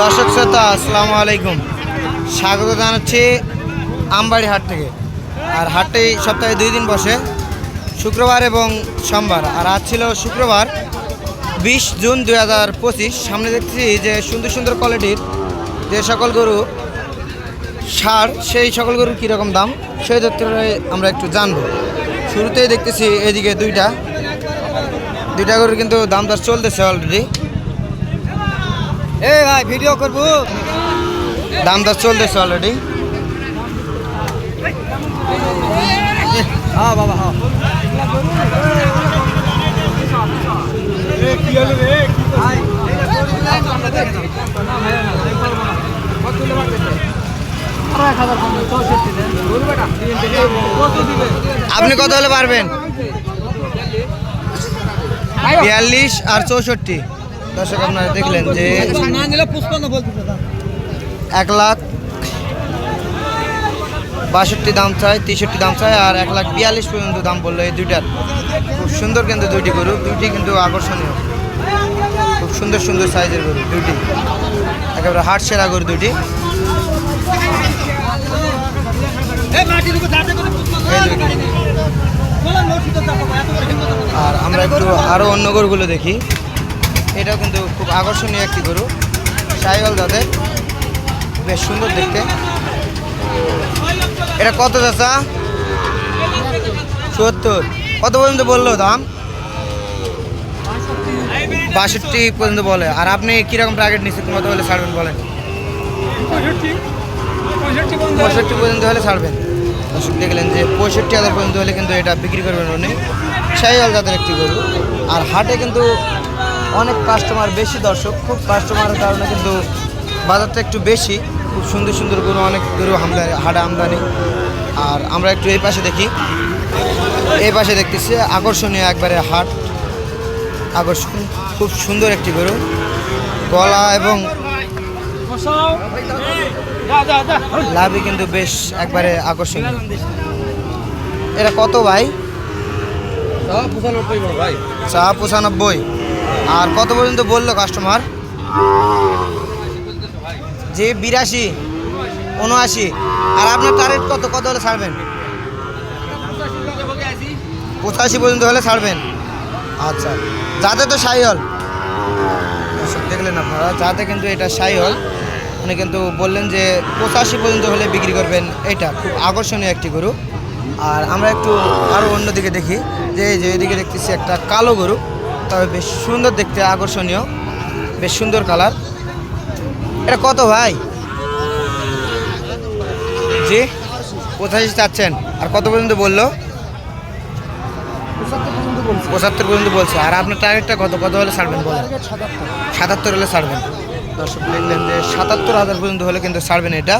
দর্শক শ্রোতা, আসসালামু আলাইকুম। স্বাগত জানাচ্ছি আমবাড়ি হাট থেকে। আর হাটে সপ্তাহে দুই দিন বসে, শুক্রবার এবং সোমবার। আর আজ ছিল শুক্রবার, বিশ জুন দুই হাজার পঁচিশ। সামনে দেখছি যে সুন্দর সুন্দর কোয়ালিটির যে সকল গরু, সার, সেই সকল গরুর কীরকম দাম, সেই তথ্যটাই আমরা একটু জানব। শুরুতেই দেখতেছি এদিকে দুইটা। দুইটা গরুর কিন্তু দাম দর চলতেছে অলরেডি এ ভাই ভিডিও করব। দাম দর চলতেছে অলরেডি হ্যাঁ বাবা হ্যাঁ। আপনি কত হলে পারবেন? বিয়াল্লিশ আর চৌষট্টি। দর্শক, আপনারা দেখলেন যে এক লাখ বাষট্টি দাম চায়, তেষট্টি দাম চাই আর এক লাখ বিয়াল্লিশ পর্যন্ত দাম বলল এই দুইটার। খুব সুন্দর কিন্তু দুইটি গরু, দুইটি কিন্তু আকর্ষণীয়। খুব সুন্দর সুন্দর সাইজের গরু, দুইটি। একেবারে হাট সেরা গরু দুইটি। আর আমরা একটু আরও অন্য গরুগুলো দেখি। এটাও কিন্তু খুব আকর্ষণীয় একটি গরু। সাইওয়াল যাদের বেশ সুন্দর দেখতে। এটা কত চাচা? সত্তর। কত পর্যন্ত বলল দাম? বাষট্টি পর্যন্ত বলে। আর আপনি কীরকম টার্গেট নিচ্ছেন? কত হলে ছাড়বেন বলেন? পঁয়ষট্টি। পর্যন্ত। হলে ছাড়বেন। দর্শক দেখলেন যে পঁয়ষট্টি হাজার পর্যন্ত হলে কিন্তু এটা বিক্রি করবেন উনি। সাইওয়াল জাতের একটি গরু। আর হাটে কিন্তু অনেক কাস্টমার বেশি দর্শক খুব কাস্টমারের কারণে কিন্তু বাজারটা একটু বেশি। খুব সুন্দর সুন্দর গরু অনেক গরু আমদানি হাটে আমদানি। আর আমরা একটু এই পাশে দেখি। এই পাশে দেখতেছি আকর্ষণীয় একবারে হাট। আকর্ষণ খুব সুন্দর একটি গরু। গলা এবং লাভই কিন্তু বেশ একবারে আকর্ষণীয়। এটা কত ভাই। চা পঁচানব্বই। আর কত পর্যন্ত বলল কাস্টমার যে বিরাশি, উনআশি। আর আপনার টার্গেট কত? কত হলে ছাড়বেন? পঁচাশি পর্যন্ত হলে ছাড়বেন। আচ্ছা যাতে তো সাইহল। দেখলেন আপনারা, যাতে কিন্তু এটা সাইহল। উনি কিন্তু বললেন যে পঁচাশি পর্যন্ত হলে বিক্রি করবেন এটা। খুব আকর্ষণীয় একটি গরু। আর আমরা একটু আরও অন্যদিকে দেখি। যে যে এদিকে দেখতেছি একটা কালো গরু। তবে বেশ সুন্দর দেখতে, আকর্ষণীয়। বেশ সুন্দর কালার। এটা কত ভাই? জি পঁচাশি চাচ্ছেন? আর কত পর্যন্ত বলল? পঁচাত্তর পর্যন্ত বলছে। আর আপনার টার্গেটটা কত? কত হলে ছাড়বেন বলেন? সাতাত্তর হলে ছাড়বেন। দর্শক, দেখলেন যে সাতাত্তর হাজার পর্যন্ত হলে কিন্তু ছাড়বেন এটা।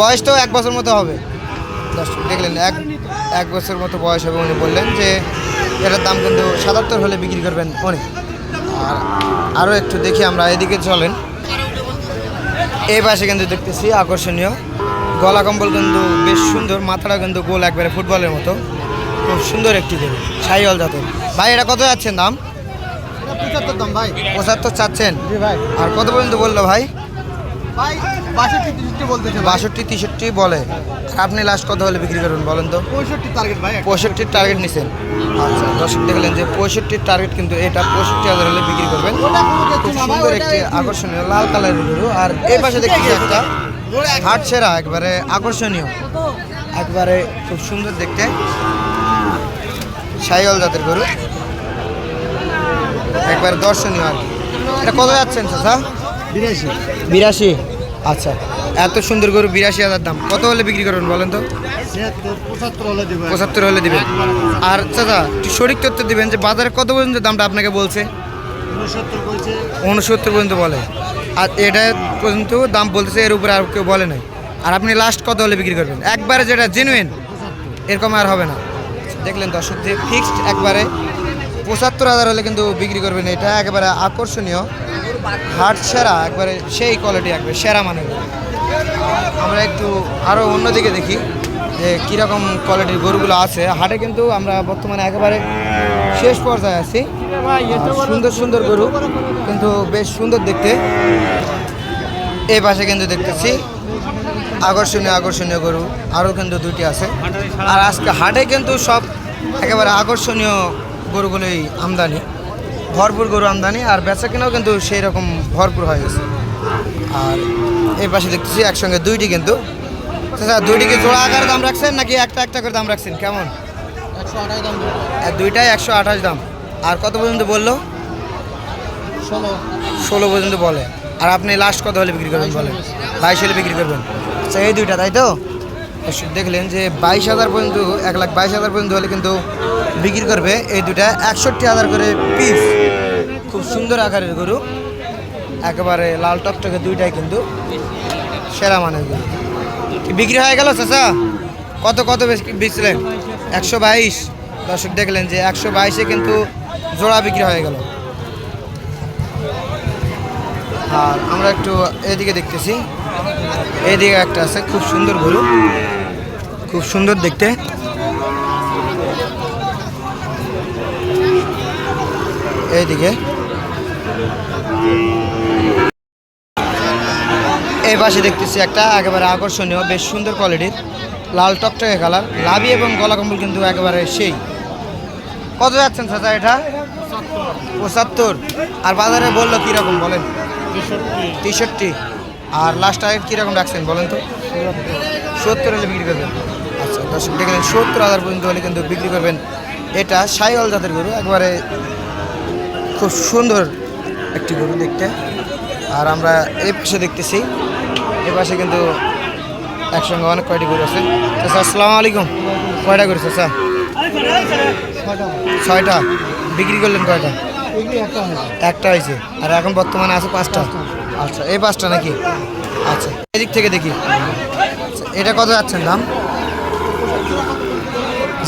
বয়স তো এক বছর মতো হবে। দর্শক, দেখলেন এক এক বছর মতো বয়স হবে উনি বললেন যে এটার দাম কিন্তু সাতাত্তর হলে বিক্রি করবেন অনেক। আর আরও একটু দেখি আমরা এদিকে চলেন। এই পাশে কিন্তু দেখতেছি আকর্ষণীয়। গলা কম্বল কিন্তু বেশ সুন্দর মাথাটা কিন্তু গোল একবারে ফুটবলের মতো। খুব সুন্দর একটি গরু সাইওয়াল জাতের। ভাই এটা কত যাচ্ছেন দাম? পঁচাত্তর দাম ভাই। পঁচাত্তর চাচ্ছেন? জি ভাই। আর কত পর্যন্ত বলল ভাই? বাষট্টি তেষট্টি বলে। আপনি লাস্ট কত হলে বিক্রি করবেন বলেন তো? পঁয়ষট্টির টার্গেট নিছেন। আচ্ছা দর্শক দেখলেন যে পঁয়ষট্টির টার্গেট কিন্তু এটা পঁয়ষট্টি হাজার হলে বিক্রি করবেন। খুব সুন্দর একটি আকর্ষণীয় লাল কালারের গরু আর এই পাশে দেখছি একটা হাট সেরা একবারে আকর্ষণীয়। একবারে খুব সুন্দর দেখতে। সাইওয়াল জাতের গরু। একবারে দর্শনীয় আর কি। এটা কত যাচ্ছেন চাচা? বিরাশি? বিরাশি। আচ্ছা। এত সুন্দর গরু বিরাশি হাজার দাম। কত হলে বিক্রি করবেন বলেন তো? পঁচাত্তর হলে দিবেন। আর চাচা সঠিক তথ্য দিবেন যে বাজারে কত পর্যন্ত দামটা আপনাকে বলছে? উনসত্তর পর্যন্ত বলে। আর এটা পর্যন্ত দাম বলতেছে এর উপরে আর কেউ বলে নাই। আর আপনি লাস্ট কত হলে বিক্রি করবেন? একবারে যেটা জেনুইন এরকম আর হবে না। দেখলেন দর্শক যে ফিক্সড একবারে পঁচাত্তর হাজার হলে কিন্তু বিক্রি করবেন এটা একেবারে আকর্ষণীয়। হাট সেরা, একবারে সেই কোয়ালিটি একবারে, সেরা মানের। আর আমরা একটু আরও অন্যদিকে দেখি যে কীরকম কোয়ালিটির গরুগুলো আছে। হাটে কিন্তু আমরা বর্তমানে একেবারে শেষ পর্যায়ে আছি। সুন্দর সুন্দর গরু, কিন্তু বেশ সুন্দর দেখতে। এই পাশে কিন্তু দেখতেছি আকর্ষণীয় আকর্ষণীয় গরু আরও কিন্তু দুটি আছে। আর আজকে হাটে কিন্তু সব একেবারে আকর্ষণীয় গরুগুলোই আমদানি। ভরপুর গরু আমদানি আর বেচা কেনাও কিন্তু সেই রকম ভরপুর হয়ে গেছে। আর এই পাশে দেখতেছি একসঙ্গে দুইটি কিন্তু। আচ্ছা দুইটি কি জোড়া আকারে দাম রাখছেন নাকি একটা একটা করে দাম রাখছেন? কেমন? একশো আঠাশ দাম। আর দুইটাই একশো আঠাশ দাম। আর কত পর্যন্ত বলল? ষোলো। ষোলো পর্যন্ত বলে। আর আপনি লাস্ট কত হলে বিক্রি করবেন বলেন? বাইশ হলে বিক্রি করবেন। আচ্ছা এই দুইটা তাই তো? দেখলেন যে বাইশ হাজার পর্যন্ত, এক লাখ বাইশ হাজার পর্যন্ত হলে কিন্তু বিক্রি করবে এই দুইটা একষট্টি হাজার করে পিস খুব সুন্দর আকারের গরু। একেবারে লাল টকটকে দুইটাই কিন্তু সেরা মানের গরু। বিক্রি হয়ে গেল চাচা? কত কত বেচ- বেচলেন? একশো বাইশ। দর্শক দেখলেন যে একশো বাইশে কিন্তু জোড়া বিক্রি হয়ে গেল। আর আমরা একটু এদিকে দেখতেছি। এদিকে একটা আছে খুব সুন্দর গরু। খুব সুন্দর দেখতে। এইদিকে এই পাশে দেখতেছি একটা একেবারে আকর্ষণীয় বেশ সুন্দর কোয়ালিটির লাল টকটকে কালার লাভি এবং গলা কম্বল কিন্তু একেবারে সেই। কত যাচ্ছেন চাচা এটা? পঁচাত্তর। আর বাজারে বলল কীরকম বলেন? তেষট্টি। আর লাস্ট টাইম কীরকম রাখছেন বলেন তো? সত্তর হলে বিক্রি করবেন। আচ্ছা দর্শক দেখলেন সত্তর হাজার পর্যন্ত হলে কিন্তু বিক্রি করবেন। এটা সাইওয়াল জাতের গরু, একবারে খুব সুন্দর একটি গরু দেখতে। আর আমরা এই পাশে দেখতেছি এই পাশে কিন্তু একসঙ্গে অনেক কয়টি গরু আছে। চাচা আসসালামু আলাইকুম। কয়টা গরু চাচা ছয়টা। বিক্রি করলেন কয়টা? একটা হয়েছে। আর এখন বর্তমানে আছে পাঁচটা। আচ্ছা এই পাঁচটা নাকি? আচ্ছা এদিক থেকে দেখি। আচ্ছা, এটা কত যাচ্ছেন দাম?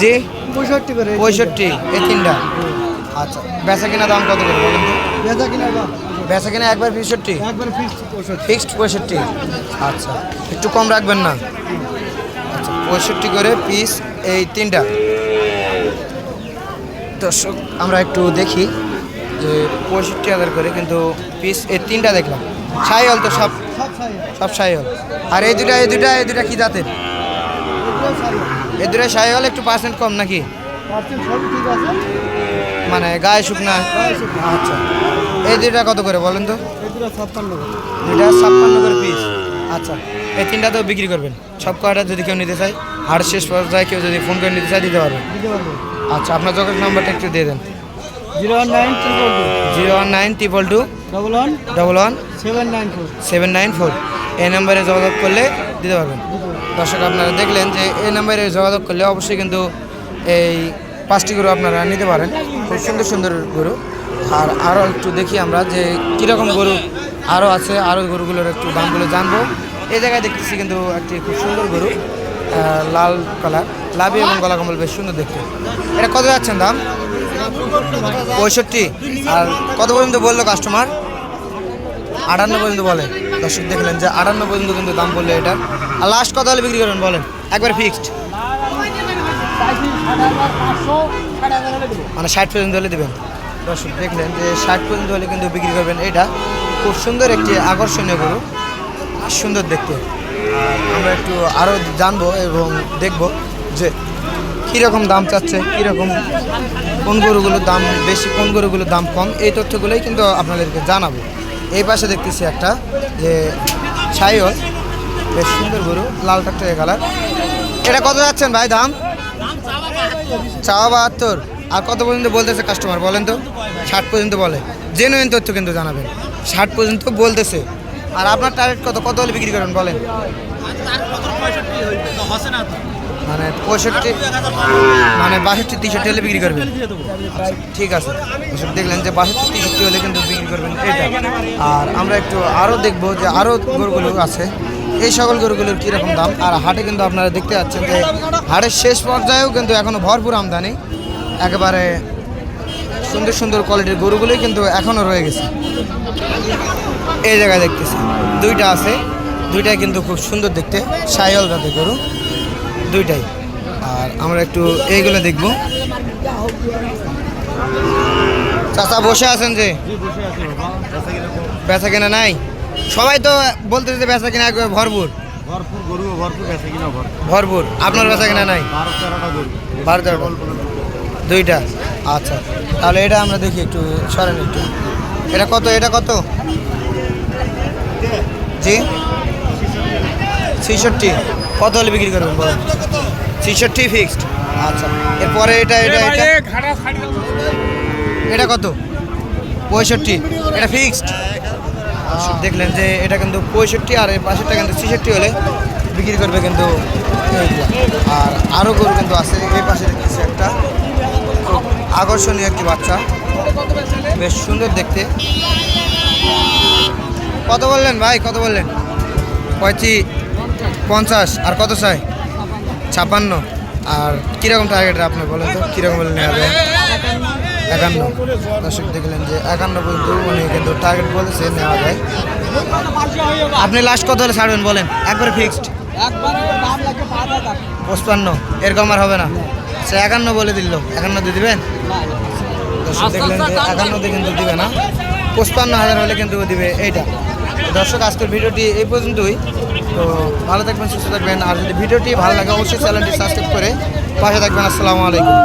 জি? পঁয়ষট্টি করে পঁয়ষট্টি এই তিনটা। আচ্ছা বেচা কিনা দাম কত করে বেচা কিনা দাম? বেচা কিনা একবার পঁয়ষট্টি? একবার ফিক্সড পঁয়ষট্টি। আচ্ছা একটু কম রাখবেন না? আচ্ছা পঁয়ষট্টি করে পিস এই তিনটা। দর্শক আমরা একটু দেখি। পঁয়ষট্টি হাজার করে, কিন্তু পিস এই তিনটা দেখলাম। সাই হল তো সব সব সাই হল আর এই দুটা এই দুটা এই দুটা কি জাতের? এই দুটা সাই হল একটু পার্সেন্ট কম নাকি? মানে গায়ে শুকনা? আচ্ছা। এই দুটা কত করে বলেন তো? দুইটা ছাপ্পান্ন করে পিস আচ্ছা। এই তিনটা তো বিক্রি করবেন। সব কয়টা যদি কেউ নিতে চায়? আর শেষ পর্যায়ে কেউ যদি ফোন করে নিতে চায়, দিতে পারবে। আচ্ছা আপনার যোগাযোগ নাম্বারটা একটু দিয়ে দেন। Zero one nine triple two. Zero one nine triple two. Double one double one seven nine four seven nine four এই নাম্বারে যোগাযোগ করলে দিতে পারবেন। দর্শক আপনারা দেখলেন যে এই নাম্বারে যোগাযোগ করলে অবশ্যই কিন্তু এই পাঁচটি গরু আপনারা নিতে পারেন। খুব সুন্দর সুন্দর গরু। আর আরও একটু দেখি আমরা যে কীরকম গরু আরও আছে আরও গরুগুলোর একটু দামগুলো জানব। এই জায়গায় দেখতেছি কিন্তু একটি খুব সুন্দর গরু লাল কালার লাভি এবং গলা কম্বল বেশ সুন্দর দেখতে। এটা কত যাচ্ছেন দাম? পঁয়ষট্টি। আর কত পর্যন্ত বলল কাস্টমার আটান্ন পর্যন্ত বলে। দর্শক দেখলেন যে আটান্ন পর্যন্ত কিন্তু দাম বললে এটা। আর লাস্ট কত হলে বিক্রি করবেন বলেন? একবার ফিক্সড মানে ষাট পর্যন্ত হলে দেবেন। দর্শক দেখলেন যে ষাট পর্যন্ত হলে কিন্তু বিক্রি করবেন এটা। খুব সুন্দর একটি আকর্ষণীয় গরু। সুন্দর দেখতে। আমরা একটু আরও জানব এবং দেখব যে কীরকম দাম চাচ্ছে? কীরকম? কোন গরুগুলোর দাম বেশি, কোন গরুগুলোর দাম কম? এই তথ্যগুলোই কিন্তু আপনাদেরকে জানাব। এই পাশে দেখতেছি একটা, যে সাইল বেশ সুন্দর গরু, লাল টাকটা কালার। এটা কত যাচ্ছেন ভাই দাম? চাওয়া বাহাত্তর। আর কত পর্যন্ত বলতেছে কাস্টমার বলেন তো? ষাট পর্যন্ত বলে। জেনুইন তথ্য কিন্তু জানাবেন। ষাট পর্যন্ত বলতেছে। আর আপনার টার্গেট কত? কত হলে বিক্রি করেন, বলেন? মানে পঁয়ষট্টি মানে বাষট্টি, তেষট্টি হলে বিক্রি করবেন। ঠিক আছে। এসব দেখলেন যে বাষট্টি, তেষট্টি হলে কিন্তু বিক্রি করবেন। এটা আর আমরা একটু আরও দেখব যে আরও গরুগুলো আছে। এই সকল গরুগুলোর কীরকম দাম? আর হাটে কিন্তু আপনারা দেখতে পাচ্ছেন যে হাটের শেষ পর্যায়েও কিন্তু এখনও ভরপুর আমদানি। একেবারে সুন্দর সুন্দর কোয়ালিটির গরুগুলোই কিন্তু এখনও রয়ে গেছে। এই জায়গায় দেখতেছি, দুইটা আছে। দুইটাই কিন্তু খুব সুন্দর দেখতে সাইল জাতের গরু। দুইটাই। আর আমরা একটু এইগুলো দেখব। চাচা বসে আছেন যে? বেচা কেনা নাই? সবাই তো বলতেছে যে বেচা কেনা ভরপুর। ভরপুর গরু ভরপুর বেঁচে কিনা ভরপুর। ভরপুর। আপনার বেচা কেনা নাই? বারো তেরোটা বারো তেরোটা। দুইটা? আচ্ছা। তাহলে এটা আমরা দেখি একটু সরেন একটু। এটা কত? এটা কত? জি? ছেষট্টি। কত হলে বিক্রি করবেন বলেন? ছেষট্টি ফিক্সড আচ্ছা এরপরে এটা এটা এটা? এটা কত? পঁয়ষট্টি। এটা ফিক্সড দেখলেন যে এটা কিন্তু পঁয়ষট্টি আর এর পাশেরটা কিন্তু ছেষট্টি হলে বিক্রি করবে কিন্তু আর আরও গরু কিন্তু আছে এই পাশে দেখতেছি একটা। খুব আকর্ষণীয় একটি বাচ্চা। বেশ সুন্দর দেখতে। কত বললেন ভাই? কত বললেন? পঁয়ত্রি পঞ্চাশ, আর কত চাই? ছাপান্ন আর কীরকম টার্গেট আপনি বলেন তো? কীরকম বলে নেওয়া যায়? একান্ন। দর্শক দেখলেন যে একান্ন পর্যন্ত উনি কিন্তু টার্গেট বলেছে নেওয়া যায়। আপনি লাস্ট কত হলে ছাড়বেন বলেন? একবারে ফিক্সড পঁচপান্ন। এরকম আর হবে না। সে একান্ন বলে দিল। একান্ন দিয়ে দিবেন? দেখলেন যে একান্ন দিয়ে কিন্তু দিবে না। পঁচপান্ন হাজার হলে কিন্তু দিবে এইটা। দর্শক, আজকের ভিডিওটি এই পর্যন্তই। তো ভালো থাকবেন, সুস্থ থাকবেন। আর যদি ভিডিওটি ভালো লাগে, অবশ্যই চ্যানেলটি সাবস্ক্রাইব করে পাশে থাকবেন। আসসালামু আলাইকুম।